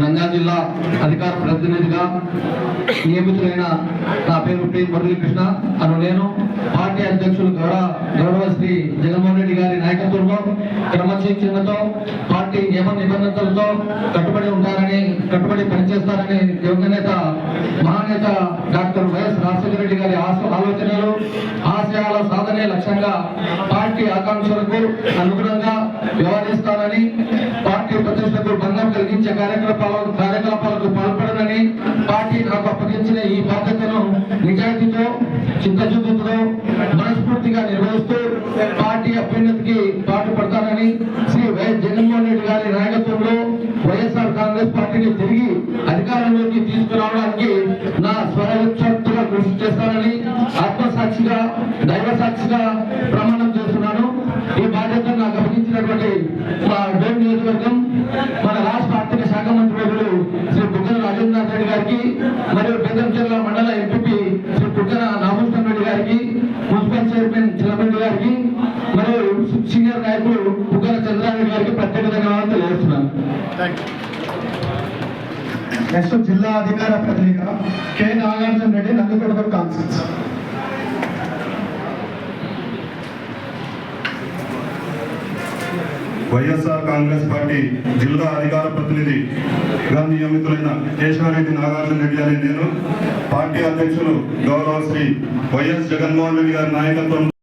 నంద్యాల జిల్లా అధికార ప్రతినిధిగా నియమితులైన నా పేరు పి మురళీకృష్ణ. అను నేను పార్టీ అధ్యక్షులు గౌరవ గౌరవ శ్రీ జగన్మోహన్ రెడ్డి గారి నాయకత్వంలో క్రమశిక్షణతో పార్టీ నియమ నిబంధనలతో కట్టుబడి ఉంటారని కట్టుబడి పనిచేస్తారని యువనేత మహానేత డాక్టర్ వైఎస్ రాజశేఖర రెడ్డి గారి ఆశ- ఆలోచనలు ఆశయాల సాధనే లక్ష్యంగా పార్టీ ఆకాంక్షలకు అనుగుణంగా వ్యవహరిస్తారని కలిగించే కార్యకలాపాలకు కార్యకలాపాలకు పాల్పడనని పార్టీ నాకు అప్పగించిన ఈ బాధ్యతను నిజాయితీతో చిత్తశుద్ధితో మనస్ఫూర్తిగా నిర్వహిస్తూ పార్టీ అభ్యున్నతికి పాటుపడతానని శ్రీ వైఎస్ జగన్మోహన్ రెడ్డి గారి నాయకత్వంలో వైఎస్ఆర్ కాంగ్రెస్ పార్టీని తిరిగి అధికారంలోకి తీసుకురావడానికి నా స్వరక్షక్తుగా కృషి చేస్తానని ఆత్మసాక్షిగా దైవ సాక్షిగా ప్రమాణం చేస్తున్నాను. ఈ బాధ్యతను నాకు అప్పగించినటువంటి మా డోన్ నియోజకవర్గం బెదంచెర్ల మండల ఎంపీ శ్రీ బుగ్గన నామకృష్ణ రెడ్డి గారికి మున్సిపల్ చైర్మన్ చిన్నరెడ్డి గారికి మరియు సీనియర్ నాయకులు బుగ్గన చంద్రారెడ్డి గారికి ప్రత్యేక ధన్యవాదాలు తెలియజేస్తున్నాను. నెక్స్ట్ జిల్లా అధికార ప్రతినిధిగా కె. నాగార్జున రెడ్డి నందికొడకూరు కాన్సెన్స్. వైఎస్ఆర్ కాంగ్రెస్ పార్టీ జిల్లా అధికార ప్రతినిధిగా నియమితులైన కేశవరెడ్డి నాగార్జున రెడ్డి అనే నేను. పార్టీ అధ్యక్షులు గౌరవ శ్రీ వైఎస్ జగన్మోహన్ రెడ్డి గారి నాయకత్వం